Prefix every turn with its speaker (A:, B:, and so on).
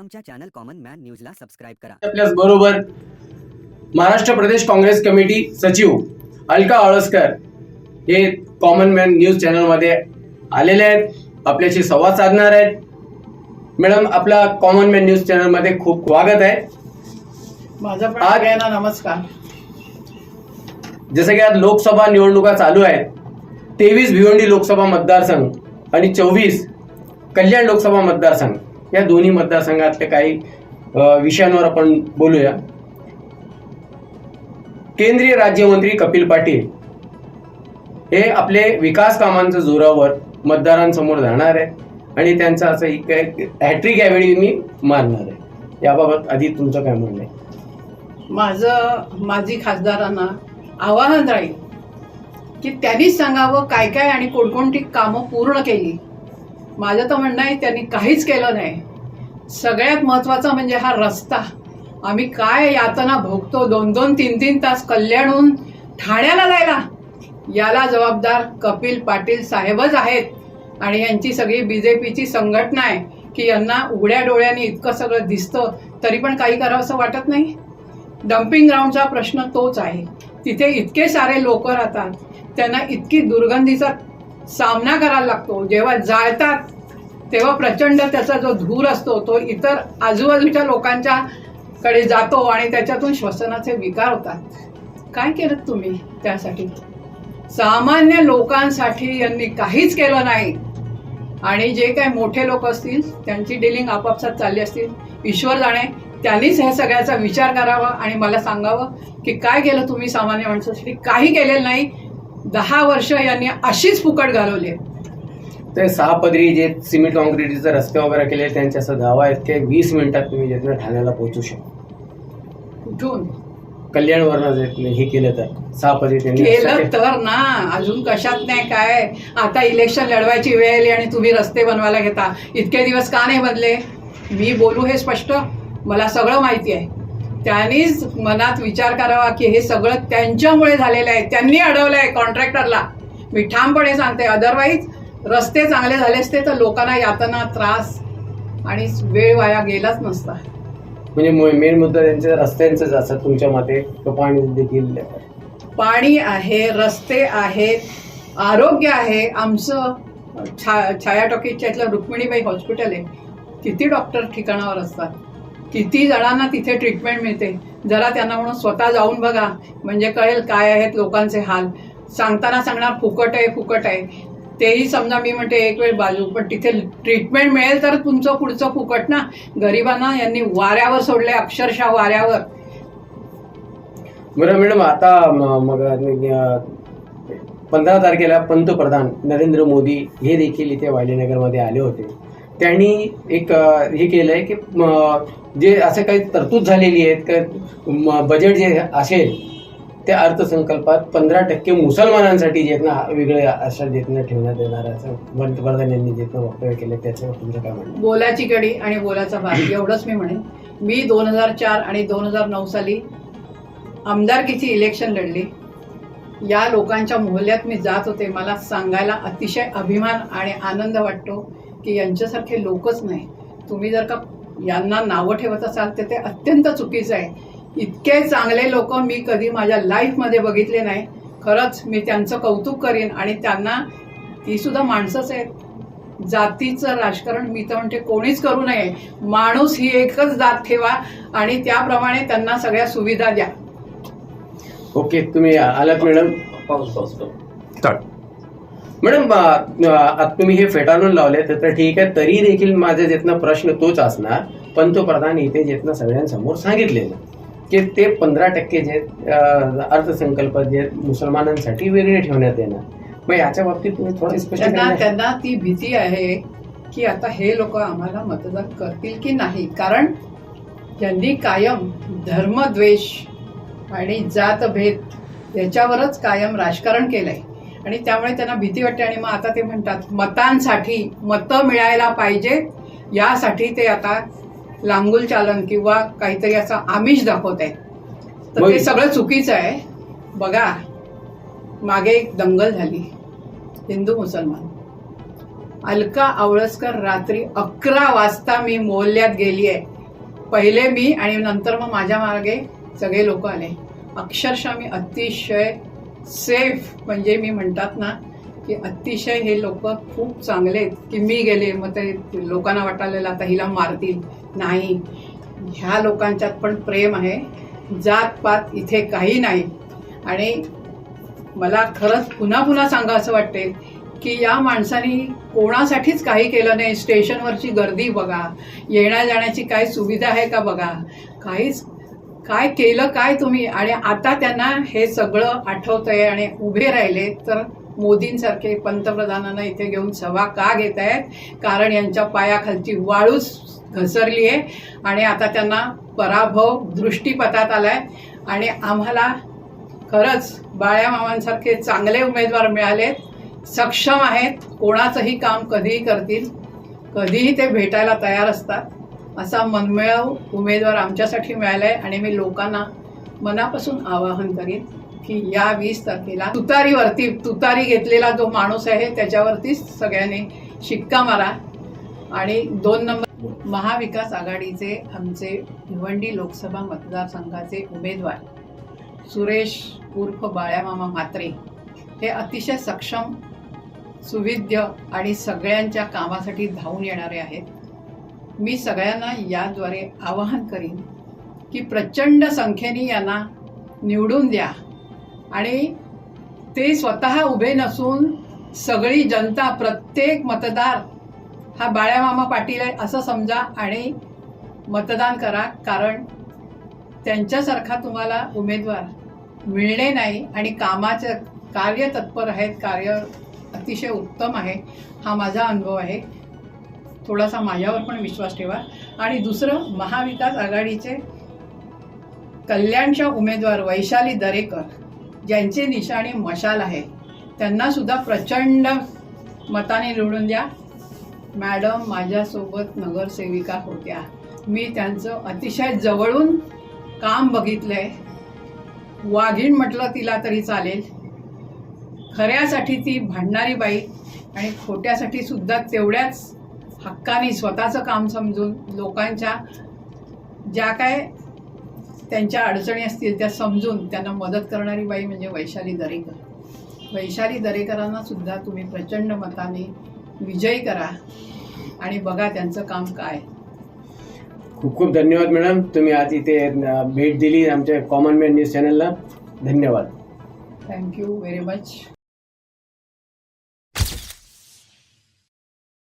A: आमच्या channel common man न्यूजला subscribe करा.
B: आपल्याच बरोबर महाराष्ट्र प्रदेश काँग्रेस कमिटी सचिव अलका अळसकर हे कॉमन मॅन न्यूज चॅनलमध्ये आलेले आहेत. आपल्याशी संवाद साधणार आहेत. मॅडम आपला कॉमन मॅन न्यूज चॅनलमध्ये खूप स्वागत आहे.
C: माझा पण
B: आज-
C: सगळ्यांना नमस्कार.
B: जसं की आज लोकसभा निवडणुका चालू आहेत. तेवीस भिवंडी लोकसभा मतदारसंघ आणि चोवीस कल्याण लोकसभा मतदारसंघ. या दोन्ही मतदारसंघातले काही विषयांवर आपण बोलूया. केंद्रीय राज्यमंत्री कपिल पाटील हे आपले विकास कामांच्या जोरावर मतदारांसमोर जाणार आहे आणि त्यांचं असं एक हॅट्रिक यावेळी मी मारणार आहे. याबाबत आधी तुमचं काय म्हणणं आहे?
C: माझं माजी खासदारांना आवाहन राहील की त्यांनीच सांगावं काय काय आणि कोणकोणती कामं पूर्ण केली. माझं तर म्हणणं आहे त्यांनी काहीच केलं नाही. सगळ्यात महत्त्वाचा म्हणजे हा रस्ता. आम्ही काय यातना भोगतो? दोन दोन तीन तीन तास कल्याणहून ठाण्याला जायला? याला जबाबदार कपिल पाटील साहेबच आहेत. आणि यांची सगळी बी जे पीची संघटना आहे की यांना उघड्या डोळ्यांनी इतकं सगळं दिसतं तरी पण काही करावंसं वाटत नाही? डम्पिंग ग्राउंडचा प्रश्न तोच आहे. तिथे इतके सारे लोक राहतात. त्यांना इतकी दुर्गंधीचा सामना करायला लागतो. जेव्हा जाळतात तेव्हा प्रचंड त्याचा जो धूर असतो तो इतर आजूबाजूच्या लोकांच्या कडे जातो आणि त्याच्यातून श्वसनाचे विकार होतात. काय केलं तुम्ही त्यासाठी? सामान्य लोकांसाठी यांनी काहीच केलं नाही. आणि जे काय मोठे लोक असतील त्यांची डिलिंग आपापसात चालली असतील ईश्वर जाणे त्यांनीच ह्या सगळ्याचा विचार करावा आणि मला सांगावं की काय केलं तुम्ही सामान्य माणसासाठी? काही केलेलं नाही. दहा वर्ष यांनी अशीच फुकट घालवली.
B: ते सहा पदरी जे सिमेंट कॉन्क्रीटचे रस्ते वगैरे केले त्यांचे असं दावा आहेत की वीस मिनिटात तुम्ही जिथनं ठाण्याला पोहोचू शकता?
C: कुठून?
B: कल्याणवरनं जे हे केलं तर सहा पदरी त्यांनी
C: केलं तर ना अजून कशात नाही काय. आता इलेक्शन लढवायची वेळ आली आणि तुम्ही रस्ते बनवायला घेता. इतके दिवस का नाही बनले मी बोलू हे स्पष्ट? मला सगळं माहिती आहे. त्यांनीच मनात विचार करावा की हे सगळं त्यांच्यामुळे झालेलं आहे. त्यांनी अडवलं आहे कॉन्ट्रॅक्टरला मी ठामपणे सांगते अदरवाईज रस्ते चांगले झाले असते तर लोकांना यातना त्रास आणि वेळ वाया गेलाच नसता.
B: म्हणजे मेन मुद्दा त्यांच्या रस्त्यांचंच असं तुमच्या मते पाणी देखील
C: पाणी आहे रस्ते आहेत आरोग्य आहे. आमचं छा छाया टॉकीजच्या इथलं रुक्मिणीबाई हॉस्पिटल आहे. किती डॉक्टर ठिकाणावर असतात. किती जणांना तिथे ट्रीटमेंट मिळते. जरा त्यांना म्हणून स्वतः जाऊन बघा म्हणजे कळेल काय आहेत लोकांचे हाल. सांगताना सांगणार फुकट आहे फुकट आहे. तेही समजा मी म्हणते एक वेळ बाजू पण तिथे ट्रीटमेंट मिळेल तर तुमचं पुढचं फुकट ना. गरिबांना यांनी वाऱ्यावर सोडले अक्षरशः वाऱ्यावर.
B: बरं मॅडम आता मग पंधरा तारखेला पंतप्रधान नरेंद्र मोदी हे देखील इथे वायलेनगरमध्ये आले होते. त्यांनी एक हे केलं आहे की जे असं काही तरतूद झालेली आहेत का बजेट जे असेल त्या अर्थसंकल्पात पंधरा टक्के मुसलमानांसाठी जे ना वेगळे अशा जेतनं ठेवण्यात येणार असं पंतप्रधान यांनी जे वक्तव्य केलं त्याच्यावर तुमचं काय म्हणणं
C: बोलाची कडी आणि बोलाचा भाग एवढंच मी म्हणेन. मी दोन हजार चार आणि दोन हजार नऊ साली आमदारकीची इलेक्शन लढली. या लोकांच्या मोहल्ल्यात मी जात होते. मला सांगायला अतिशय अभिमान आणि आनंद वाटतो. की यांच्यासारखे लोकच नाही. तुम्ही जर का यांना नावं ठेवत असाल तर ते अत्यंत चुकीचं आहे. इतके चांगले लोक मी कधी माझ्या लाईफमध्ये बघितले नाही. खरंच मी त्यांचं कौतुक करीन आणि त्यांना ती सुद्धा माणसंच आहेत. जातीचं राजकारण मी तर म्हणते कोणीच करू नये. माणूस ही एकच जात ठेवा आणि त्याप्रमाणे त्यांना सगळ्या सुविधा द्या.
B: ओके तुम्ही आलात मॅडम?
D: पाऊस पाऊस पाऊस.
B: मॅडम आता तुम्ही हे फेटाळून लावले तर ठीक आहे तरी देखील माझा जेतनं प्रश्न तोच असणार पंतप्रधान इथे जेतनं सगळ्यांसमोर सांगितलेलं की ते पंधरा टक्के जे अर्थसंकल्प जे मुसलमानांसाठी वेगळे ठेवण्यात येणार. मग याच्या बाबतीत तुम्ही थोडं स्पष्ट.
C: त्यांना ती भीती आहे की आता हे लोक आम्हाला मतदान करतील की नाही. कारण त्यांनी कायम धर्मद्वेष आणि जातभेद याच्यावरच कायम राजकारण केलंय. आणि त्यामुळे त्यांना भीती वाटते आणि मग आता ते म्हणतात मतांसाठी मतं मिळायला पाहिजे यासाठी ते आता लांगुल चालन किंवा काहीतरी असं आमिष दाखवत आहेत. तर ते सगळं चुकीचं आहे. बघा मागे एक दंगल झाली. हिंदू मुसलमान. अलका आवळसकर रात्री अकरा वाजता मी मोहल्ल्यात गेली आहे. पहिले मी आणि नंतर मग माझ्या मागे सगळे लोक आले. अक्षरशः मी अतिशय सेफ म्हणजे मी म्हणतात ना की अतिशय हे लोक खूप चांगले आहेत की मी गेले मग ते लोकांना वाटायला आता हिला मारतील. नाही. ह्या लोकांच्यात पण प्रेम आहे. जात पात इथे काही नाही. आणि मला खरंच पुन्हा पुन्हा सांगा असं वाटते की या माणसानी कोणासाठीच काही केलं नाही. स्टेशनवरची गर्दी बघा. येण्या जाण्याची काय सुविधा आहे का बघा? काहीच काय केलं काय तुम्ही? आणि आता त्यांना हे सगळं आठवतंय आणि उभे राहिले तर मोदींसारखे पंतप्रधानांना इथे घेऊन सभा का घेत आहेत कारण यांच्या पायाखालची वाळूच घसरली आहे. आणि आता त्यांना पराभव दृष्टीपथात आलाय. आणि आम्हाला खरंच बाळ्या मामांसारखे चांगले उमेदवार मिळालेत. सक्षम आहेत. कोणाचंही काम कधीही करतील. कधीही ते भेटायला तयार असतात. असा मनमिळावू उमेदवार आमच्यासाठी मिळाला आहे आणि मी लोकांना मनापासून आवाहन करीन की या वीस तारखेला तुतारीवरती तुतारी घेतलेला जो माणूस आहे त्याच्यावरतीच सगळ्यांनी शिक्का मारा. आणि दोन नंबर महाविकास आघाडीचे आमचे भिवंडी लोकसभा मतदारसंघाचे उमेदवार सुरेश उर्फ बाळ्यामामा म्हात्रे हे अतिशय सक्षम सुविध्य आणि सगळ्यांच्या कामासाठी धावून येणारे आहेत. मी सगळ्यांना याद्वारे आवाहन करीन की प्रचंड संख्येने यांना निवडून द्या. आणि ते स्वतः उभे नसून सगळी जनता प्रत्येक मतदार हा बाळ्यामामा पाटील आहे असं समजा आणि मतदान करा. कारण त्यांच्यासारखा तुम्हाला उमेदवार मिळणे नाही आणि कामाचं कार्य तत्पर आहेत कार्य अतिशय उत्तम आहे हा माझा अनुभव आहे. थोडासा माझ्यावर पण विश्वास ठेवा. आणि दुसरं महाविकास आघाडीचे कल्याणच्या उमेदवार वैशाली दरेकर ज्यांचे निशाणी मशाल आहे त्यांना सुद्धा प्रचंड मताने निवडून द्या. मॅडम माझ्यासोबत नगरसेविका होत्या. मी त्यांचं अतिशय जवळून काम बघितलंय. वाघीण म्हटलं तिला तरी चालेल. खऱ्यासाठी ती भांडणारी बाई आणि खोट्यासाठी सुद्धा तेवढ्याच हक्काने स्वतःचं काम समजून लोकांच्या ज्या काय त्यांच्या अडचणी असतील त्या समजून त्यांना मदत करणारी बाई म्हणजे वैशाली दरेकर. वैशाली दरेकरांना सुद्धा तुम्ही प्रचंड मताने विजयी करा आणि बघा त्यांचं काम काय.
B: खूप खूप धन्यवाद मॅडम. तुम्ही आज इथे भेट दिली आमच्या कॉमन मॅन न्यूज चॅनलला. धन्यवाद.
C: Thank you very much.